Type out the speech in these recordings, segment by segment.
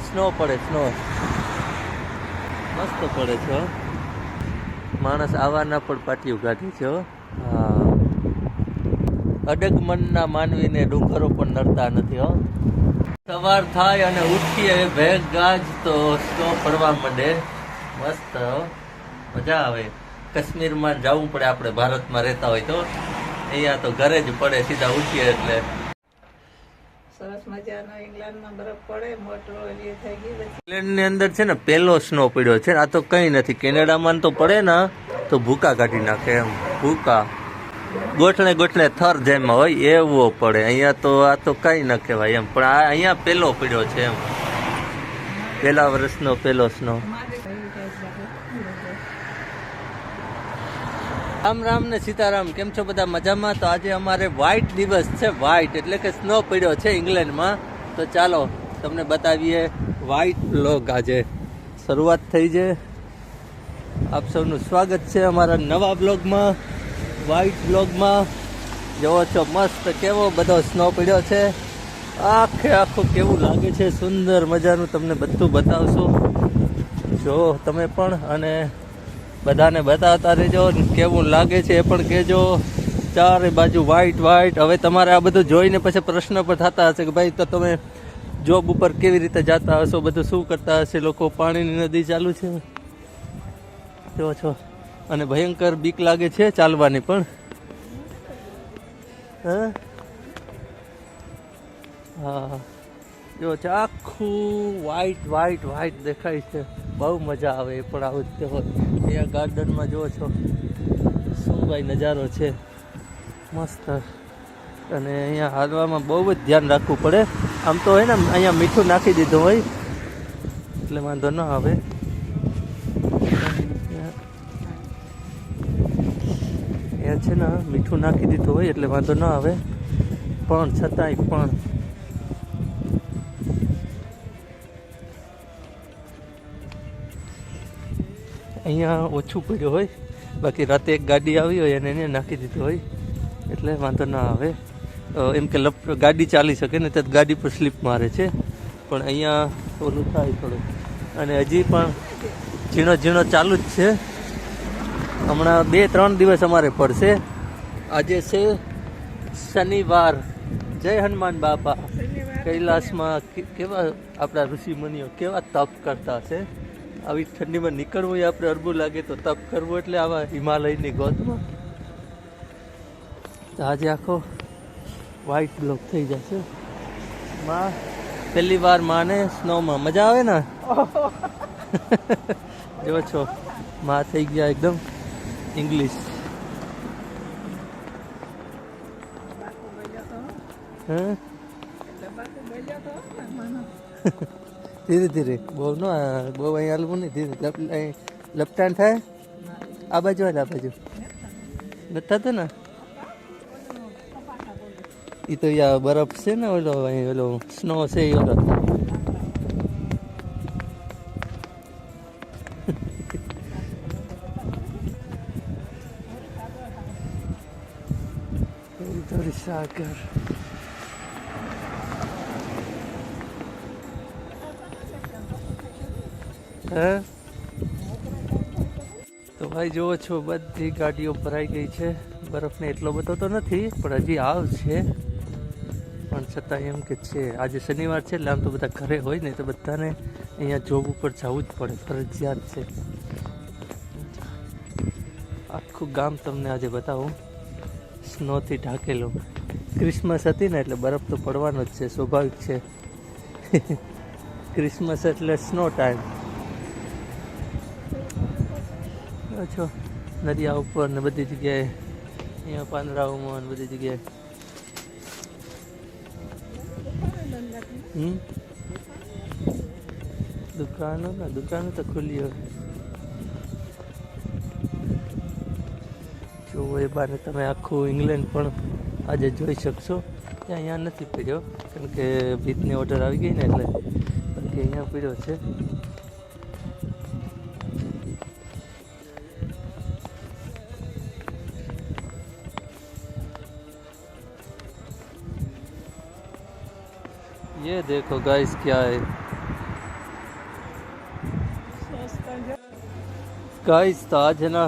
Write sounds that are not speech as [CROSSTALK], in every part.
Snow પડે snow મસ્ત પડે છે માણસ આવાના પણ પાટિયું કાઢે છે, હો. અડગ મનના માનવીને ડુંગરો પણ નડતા નથી, હો. સવાર થાય અને ઉઠીએ, ભેગ ગાજ તો સ્નો પડવા માંડે. મસ્ત મજા આવે. કાશ્મીરમાં જવું પડે આપણે, ભારતમાં રહેતા હોય તો. અહીંયા તો ઘરે જ પડે, સીધા ઉઠીએ એટલે. સરસ મજાનો ઇંગ્લેન્ડમાં બરફ પડે મોટો ઓલી થઈ ગઈ ઇંગ્લેન્ડની અંદર છે ને પહેલો સ્નો પડ્યો છે આ તો કંઈ નથી. કેનેડામાં તો પડે ને તો ભૂકા કાઢી નાખે એમ ભૂકા. ગોઠણે ગોઠણે થર જેમ હોય એવો પડે. અહીંયા તો આ તો કંઈ ન કહેવાય એમ પણ આ અહીંયા પહેલો પડ્યો છે એમ. પહેલા વર્ષનો પહેલો સ્નો મારે કઈ કઈ લાગે રામ રામ ને સીતારામ, કેમ છો બધા મજામાં? તો આજે અમારે વ્હાઇટ દિવસ છે વ્હાઇટ એટલે કે સ્નો પડ્યો છે ઇંગ્લેન્ડમાં. તો ચાલો, તમને બતાવીએ વ્હાઇટ બ્લોગ આજે. શરૂઆત થઈ છે. આપ સૌનું સ્વાગત છે અમારા નવા બ્લોગમાં વ્હાઇટ બ્લોગમાં જોવો છો મસ્ત કેવો બધો સ્નો પડ્યો છે. આખે આખું કેવું લાગે છે, સુંદર મજાનું તમને બધું બતાવશું. જો તમે પણ, અને બધાને બતાવતા રહેજો કેવું લાગે છે એ પણ કહેજો. ચારે બાજુ વ્હાઈટ વ્હાઈટ હવે તમારે આ બધું જોઈને પછી પ્રશ્ન પણ થતા હશે કે ભાઈ તો તમે જોબ ઉપર કેવી રીતે જતા હશો? બધું શું કરતા હશે? લોકો પાણીની નદી ચાલુ છે. જો છો. અને ભયંકર બીક લાગે છે ચાલવાની પણ. હા? જો છે, આખું વ્હાઈટ વ્હાઈટ વ્હાઈટ દેખાય છે. બહુ મજા આવે એ પણ આવું જ હોય અહીંયા ગાર્ડનમાં જુઓ છો. શું ભાઈ નજારો છે. મસ્ત. અને અહીંયા હાલવામાં બહુ જ ધ્યાન રાખવું પડે. આમ તો હોય ને, અહીંયા મીઠું નાખી દીધું હોય. એટલે વાંધો ન આવે. અહીંયા છે ને, મીઠું નાખી દીધું હોય એટલે વાંધો ન આવે. પણ છતાંય પણ અહીંયા ઓછું પડ્યું હોય. બાકી રાતે એક ગાડી આવી હોય અને એને નાખી દીધું હોય. એટલે વાંધો ના આવે. એમ કે લપ, ગાડી ચાલી શકે ને તો ગાડી પર સ્લીપ મારે છે. પણ અહીંયા ઓલું થાય થોડું અને હજી પણ ઝીણો ઝીણો ચાલુ જ છે. હમણાં બે, ત્રણ દિવસ અમારે પડશે. આજે છે શનિવાર. જય હનુમાન બાપા. કૈલાસમાં કેવા આપણા ઋષિ મુનિઓ કેવા તપ કરતા હશે? આવી ઠંડીમાં નીકળવું એ આપણે અરબું લાગે તો તપ કરવું એટલે આવા હિમાલયની ગોતમાં તો આજે આખો વ્હાઈટ બ્લોક થઈ જશે. માં પહેલી વાર માને સ્નોમાં મજા આવે ને? [LAUGHS] જો છો માં થઈ ગયા એકદમ ઇંગ્લિશ હે. [LAUGHS] ધીરે ધીરે. બહુ ન, બહુ અહીં હાલવું નહીં. ધીરે લપટાણ થાય? આ બાજુ આ બાજુ? નથી થતું ને? એ તો યા બરફ છે ને, ઓલો અહીં, ઓલો સ્નો છે એ ઓલો. [LAUGHS] થોડી સાકર હે? તો ભાઈ જુઓ છો, બધી ગાડીઓ ભરાઈ ગઈ છે. બરફને એટલો બધો તો નથી, પણ હજી આવશે પણ છતાં એમ કે છે, આજે શનિવાર છે, એટલે આમ તો બધા ઘરે હોય ને, તો બધાને અહીંયા જોબ ઉપર જવું જ પડે, ફરજિયાત છે. આખું ગામ તમને આજે બતાવું. સ્નોથી ઢાંકેલું. ક્રિસમસ હતી ને, એટલે બરફ તો પડવાનો જ છે, સ્વાભાવિક છે. [LAUGHS] ક્રિસમસ એટલે સ્નો ટાઈમ. છો? નદિયા ઉપર ને બધી જગ્યાએ, અહીંયા પાંદડાઓમાં ને બધી જગ્યાએ. હમ? દુકાનો ને, દુકાનો તો ખુલ્લી હોય. જો એ બાને તમે આખું ઇંગ્લેન્ડ પણ આજે જોઈ શકશો. ત્યાં અહીંયા નથી પીડ્યો કારણ કે ભીતની ઓર્ડર આવી ગઈ ને એટલે બાકી અહીંયા પીડ્યો છે. ये देखो गाइस क्या है। ગાઈસ તો આજે ના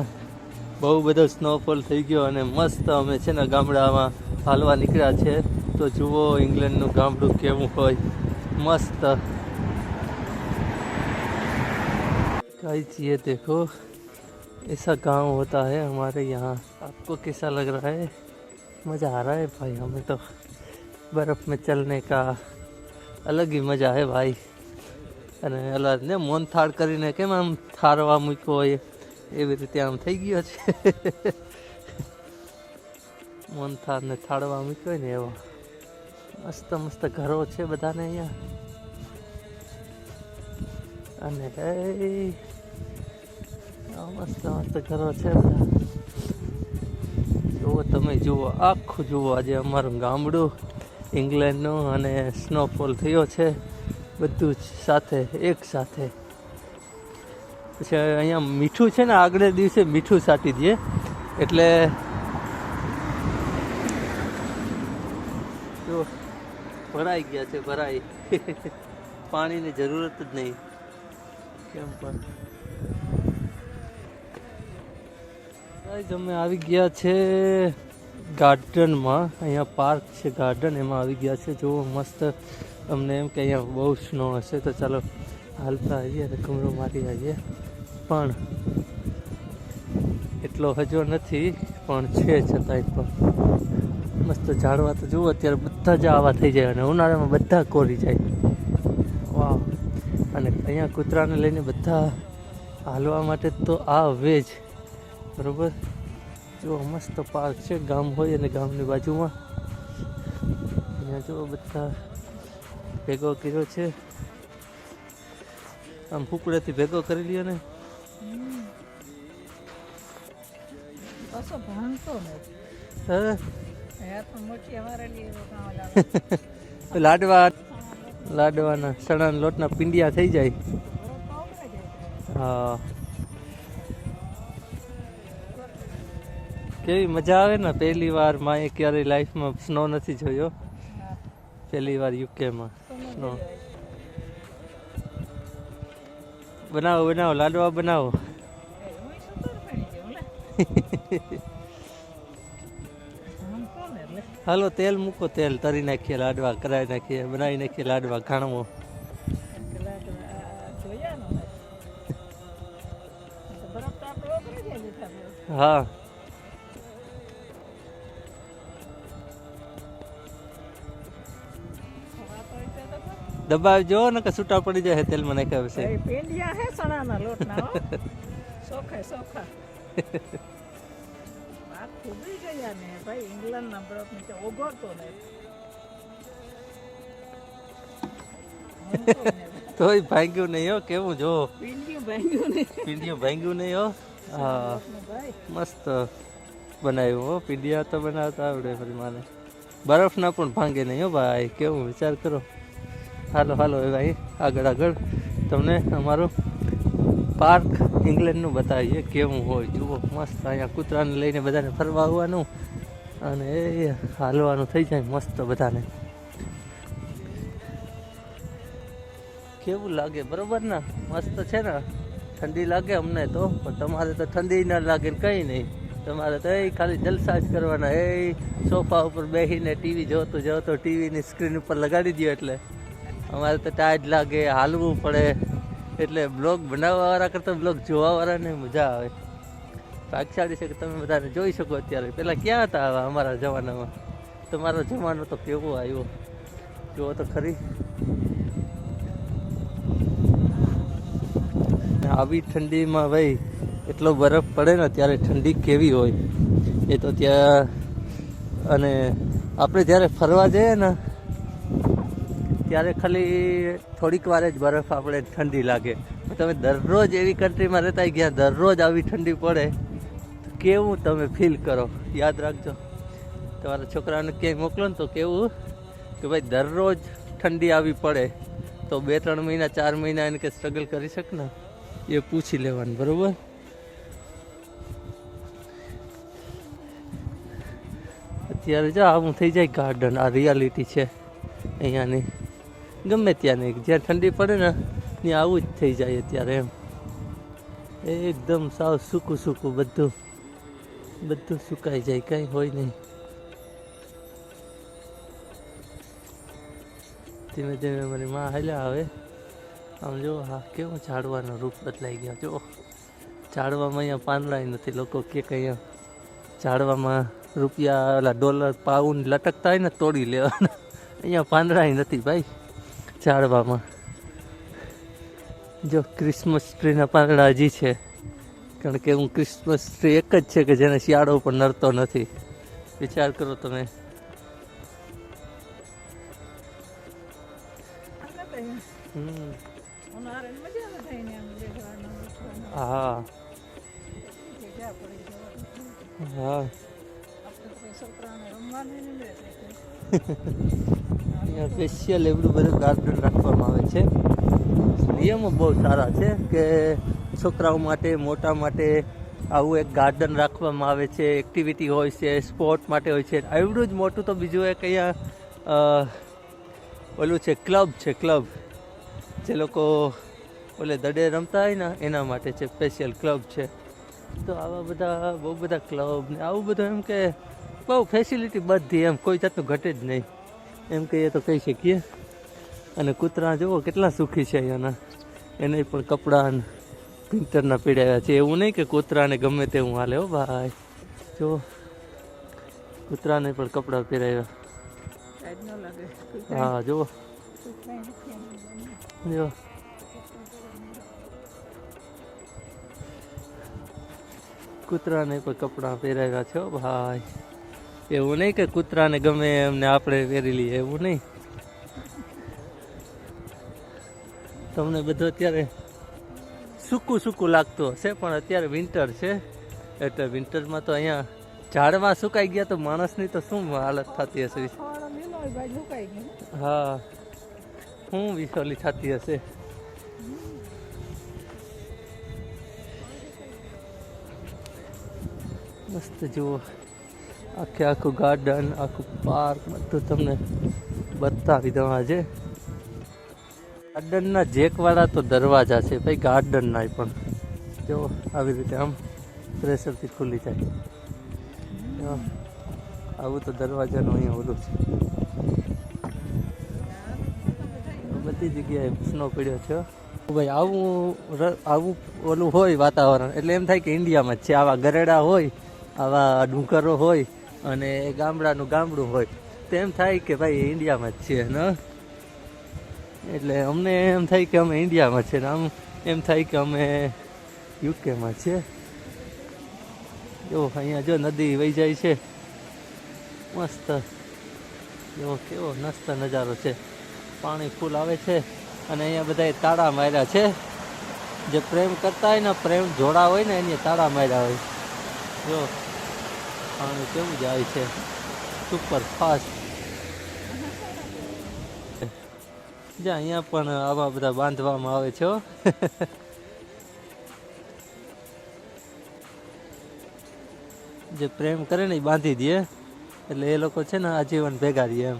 બહુ બધો સ્નોફોલ થઈ ગયો અને મસ્ત અમે છે ને ગામડામાં હાલવા નીકળ્યા છે તો જુઓ ઇંગ્લેન્ડનું ગામડું કેવું હોય, મસ્ત। गाइस ये देखो, ऐसा गांव होता है हमारे यहाँ। आपको कैसा लग रहा है? मज़ा आ रहा है भाई, हमें तो बर्फ़ में चलने का। અલગ મજા હે ભાઈ. અને અલગ ને મોન થાળ કરીને કેમ આમ થારવા મૂક્યો હોય એવી રીતે આમ થઈ ગયો છે. [LAUGHS] મોન થાળ ને થાળવા મૂક્યો ને એવો. મસ્ત મસ્ત ઘરો છે બધાને અહીંયા. અને મસ્ત મસ્ત ઘરો છે બધા. જુઓ તમે, જુઓ, આખું જુઓ આજે અમારું ગામડું. ઇંગ્લેન્ડનું અને સ્નોફોલ થયો છે. બધું જ સાથે, એક સાથે. પછી અહીંયા મીઠું છે ને આગળ દિવસે મીઠું સાટી દઈએ. એટલે જો, ભરાઈ ગયા છે, ભરાઈ. પાણીની જરૂરત જ નહીં. કેમ પણ. અમે આવી ગયા છે. ગાર્ડનમાં, અહીંયા પાર્ક છે, ગાર્ડન એમાં આવી ગયા છે. જો મસ્ત અમને એમ કે અહીંયા બહુ સ્નો હશે. તો ચાલો હાલતા આવીએ અને કમરો મારી આવીએ. પણ એટલો હજો નથી, પણ છે છતાંય પણ. મસ્ત ઝાડવા તો જુઓ, અત્યારે બધા જ આવા થઈ જાય અને ઉનાળામાં બધા કોરી જાય. વાહ અને અહીંયા કૂતરાને લઈને બધા હાલવા માટે તો આ વેજ બરોબર? જો મસ્ત પાર્ક છે ગામ હોય અને ગામની બાજુમાં. અહીંયા જો બધા ભેગો કર્યો છે. આમ ફૂકડેથી ભેગો કરી લ્યો ને. [LAUGHS] લાડવા લાડવાના ચણાના લોટના પિંડિયા થઈ જાય. હા. કેવી મજા આવે ને પહેલી વાર માએ ક્યારેય લાઈફમાં સ્નો નથી જોયો. પહેલી વાર યુકેમાં સ્નો બનાવો બનાવો, લાડવા બનાવો. હું. હાલો, તેલ મૂકો, તેલ તરી નાખીએ, લાડવા કરાવી નાખીએ, બનાવી નાખીએ, લાડવા ખાણવો એમ દબાવજો ને કે છૂટા પડી જાય તેલમાં નાખ્યા પછી પેંડિયા હે ચણાના લોટના સોખે સોખા. વાત ખૂબી ગયા ને ભાઈ ઇંગ્લેન્ડના બરફ નીચે ઓગળતો ને. ને. તોય ભાંગ્યું નહીં હો કેવું જો પિંડિયું ભાંગ્યું નહીં. પિંડિયું ભાંગ્યું નહીં હો. હા. મસ્ત બનાવ્યું હો પીડિયા તો બનાવતા આવડે ફરી માને. બરફના પણ ભાંગે નહીં હો ભાઈ કેવું વિચાર કરો. હાલો હાલો ભાઈ, આગળ આગળ. તમને અમારું પાર્ક ઇંગ્લેન્ડનું બતાવીએ, કેવું હોય. જુઓ, મસ્ત. અહીંયા કૂતરાને લઈને બધાને ફરવા આવવાનું અને એ હાલવાનું થઈ જાય મસ્ત બધાને. કેવું લાગે? બરોબર ને? મસ્ત છે ને? ઠંડી લાગે અમને તો, પણ તમારે તો ઠંડી ના લાગે કંઈ નહીં. તમારે તો, એ ખાલી જલસા જ કરવાના. એ સોફા ઉપર બેસીને ટીવી જોતો જોતો ટીવીની સ્ક્રીન ઉપર લગાડી દો એટલે. અમારે તો ટાઈટ લાગે, હાલવું પડે. એટલે બ્લોગ બનાવવાવાળા કરતાં બ્લોગ જોવાવાળાને મજા આવે. ભાગશાળી છે કે તમે બધાને જોઈ શકો અત્યારે. પહેલાં ક્યાં હતા આવા અમારા જમાનામાં? તમારો જમાનો તો કેવો આવ્યો? જુઓ તો ખરી. આવી ઠંડીમાં ભાઈ, એટલો બરફ પડે ને ત્યારે ઠંડી કેવી હોય. એ તો ત્યાં અને આપણે જ્યારે ફરવા જઈએ ને ત્યારે ખાલી થોડીક વાર જ બરફ આપણે ઠંડી લાગે. તમે દરરોજ એવી કન્ટ્રીમાં રહેતા ગયા દરરોજ આવી ઠંડી પડે, તો કેવું તમે ફીલ કરો? યાદ રાખજો. તમારા છોકરાને ક્યાંય મોકલો ને તો કેવું કે ભાઈ, દરરોજ ઠંડી આવી પડે, તો બે ત્રણ મહિના, ચાર મહિના એને કે સ્ટ્રગલ કરી શક ને? એ પૂછી લેવાનું, બરાબર? અત્યારે જો આવું થઈ જાય ગાર્ડન આ રિયાલિટી છે અહીંયાની. ગમે ત્યાંની જ્યાં ઠંડી પડે ને, ત્યાં આવું જ થઈ જાય અત્યારે એમ. એકદમ સાવ સૂકું સૂકું બધું. બધું સુકાઈ જાય, કંઈ હોય નહીં. ધીમે ધીમે મારી માં હાલ્યા આવે. આમ જો, હા, કેવો ઝાડવાનો રૂપ બદલાઈ ગયો. જો, ઝાડવામાં અહીંયા પાંદડાય નથી. લોકો કે અહીંયા ઝાડવામાં રૂપિયા ઓલા ડોલર, પાઉન્ડ લટકતા હોય ને, તોડી લેવાના. અહીંયા પાંદડા નથી ભાઈ. ઝાડવામાં જો ક્રિસમસ ટ્રીના પાંદડા હજી છે. કારણ કે હું ક્રિસમસ ટ્રી એક જ છે કે જેને શિયાળો પણ નડતો નથી. વિચાર કરો તમે. હા. હા. [LAUGHS] [LAUGHS] અહીંયા સ્પેશિયલ એવું બધું ગાર્ડન રાખવામાં આવે છે. નિયમો બહુ સારા છે કે છોકરાઓ માટે, મોટા માટે આવું એક ગાર્ડન રાખવામાં આવે છે. એક્ટિવિટી હોય છે સ્પોર્ટ માટે હોય છે. એવડું જ મોટું તો બીજું એક અહીંયા ઓલું છે ક્લબ છે ક્લબ જે લોકો ઓલે દડે રમતા હોય ને, એના માટે છે સ્પેશિયલ ક્લબ છે. તો આવા બધા, બહુ બધા ક્લબ ને આવું બધું એમ કે બહુ ફેસિલિટી બધી એમ, કોઈ જાતનું ઘટે જ નહીં. એમ કહીએ તો કહી શકીએ. અને કૂતરા જુઓ કેટલા સુખી છે અહીંયાના. એને પણ કપડાં ને પિંતરના પીડાવ્યા છે. એવું નહીં કે કૂતરાને ગમે તેવું હાલે હો ભાઈ. જો, કૂતરાને પણ કપડાં પહેરાવ્યા હા, જુઓ. જો. કૂતરાને પણ કપડાં પહેરાવ્યા છે ભાઈ. એવું નહીં કે કૂતરાને ગમે એમને આપણે પહેરી લઈએ, એવું નહીં. તમને બધું અત્યારે સૂકું સૂકું લાગતું હશે, પણ અત્યારે વિન્ટર છે, એટલે વિન્ટરમાં તો અહીંયા ઝાડમાં સુકાઈ ગયા તો માણસની તો શું હાલત થતી હશે? હા, શું વિસોલી થતી હશે? મસ્ત જુઓ. આખે આખું ગાર્ડન આખું પાર્ક બધું તમને બતાવી દઉં આજે ગાર્ડનના જેકવાળા તો દરવાજા છે ભાઈ ગાર્ડનના પણ. જો, આવી રીતે આમ પ્રેશરથી ખુલી જાય આવું તો દરવાજાનું અહીંયા ઓલું છે. બધી જગ્યાએ સ્નો પડ્યો છે. ભાઈ, આવું આવું ઓલું હોય વાતાવરણ. એટલે એમ થાય કે ઇન્ડિયામાં જ છે. આવા ગરેડા હોય, આવા ડુંગરો હોય અને ગામડાનું ગામડું હોય, તો એમ થાય કે ભાઈ ઇન્ડિયામાં જ છીએ ને? એટલે અમને એમ થાય કે અમે ઇન્ડિયામાં છીએ ને આમ એમ થાય કે અમે યુકેમાં છીએ જો, અહીંયા જો નદી વહી જાય છે. મસ્ત. જો, કેવો મસ્ત નજારો છે. પાણી ફૂલ આવે છે અને અહીંયા બધાએ તાળા માર્યા છે. જે પ્રેમ કરતા હોય ને, પ્રેમ જોડા હોય ને, એની તાળા માર્યા હોય. જો. પાણી કેવું જાય છે? સુપર ફાસ્ટ જ્યાં અહીંયા પણ આવા બધા બાંધવામાં આવે છે [LAUGHS] જે પ્રેમ કરે ને એ બાંધી દે. એટલે એ લોકો છે ને આજીવન ભેગા રહીએ એમ.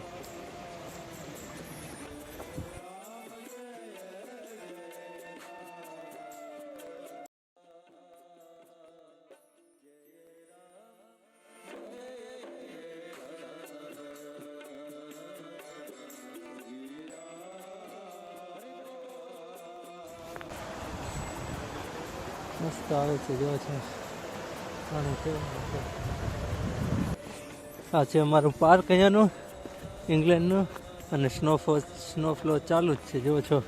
મસ્ત આવે છે જો છે પાણી કેવું. આ છે અમારું પાર્ક અહીંયાનું ઇંગ્લેન્ડનું અને સ્નોફો સ્નોફ્લો ચાલુ જ છે જો છો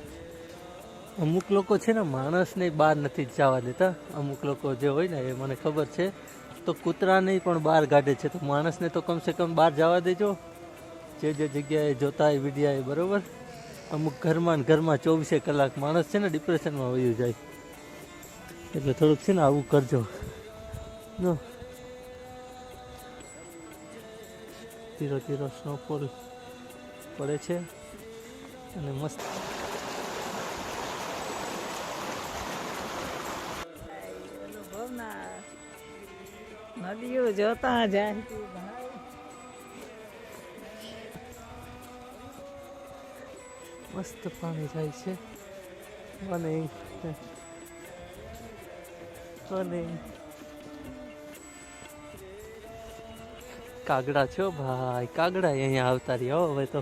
અમુક લોકો છે ને માણસને બહાર નથી જવા દેતા અમુક લોકો જે હોય ને એ મને ખબર છે તો કૂતરાને પણ બહાર કાઢે છે તો માણસને તો કમસે કમ બહાર જવા દેજો જે જે જગ્યાએ જોતા હોય વિડીયા બરોબર અમુક ઘરમાં ને ઘરમાં ચોવીસે કલાક માણસ છે ને ડિપ્રેશનમાં વયું જાય એટલે થોડુંક છે ને આવું કરજો. જો. ધીરો ધીરો સ્નોફોલ પડે છે અને મસ્ત. નદીઓ જોતા જાય. મસ્ત પાણી જાય છે. અને મોર્નિંગ કાગડા છો ભાઈ? કાગડા અહીંયા આવતા રહ્યા હવે તો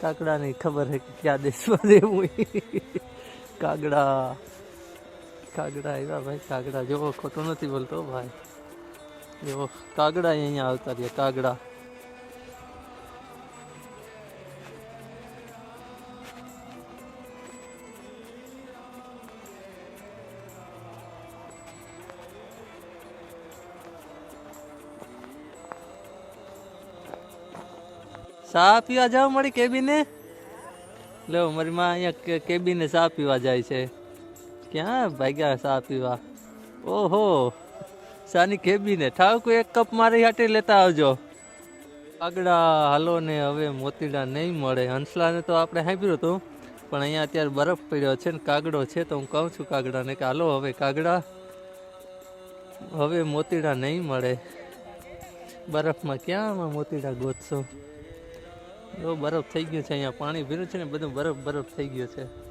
કાગડાની ખબર હે ક્યાં દેશમાં રહેવું કાગડા કાગડા આવ્યા ભાઈ, કાગડા. જોવો ખોટું નથી બોલતો ભાઈ. જો કાગડા અહીંયા આવતા રહ્યા, કાગડા. ચા પીવા જાવ મારી કેબિને લો, મારી માં અહીંયા કેબિને ચા પીવા જાય છે. ક્યાં ભાગ્યા ચા પીવા? ઓહો, સાની કેબિને ઠાવકો એક કપ મારી હાટે લેતા આવજો. કાગડા હાલો ને હવે મોતીડા નહીં મળે. હંસલાને તો આપણે સાંભળ્યું હતું, પણ અહીંયા અત્યારે બરફ પડ્યો છે ને કાગડો છે તો હું કહું છું કાગડાને કે હાલો, હવે કાગડા, હવે મોતીડા નહીં મળે. બરફમાં ક્યાં મોતીડા ગોતશો? એવો બરફ થઈ ગયો છે અહીંયા. પાણી ભીનું છે ને બધું બરફ બરફ થઈ ગયો છે.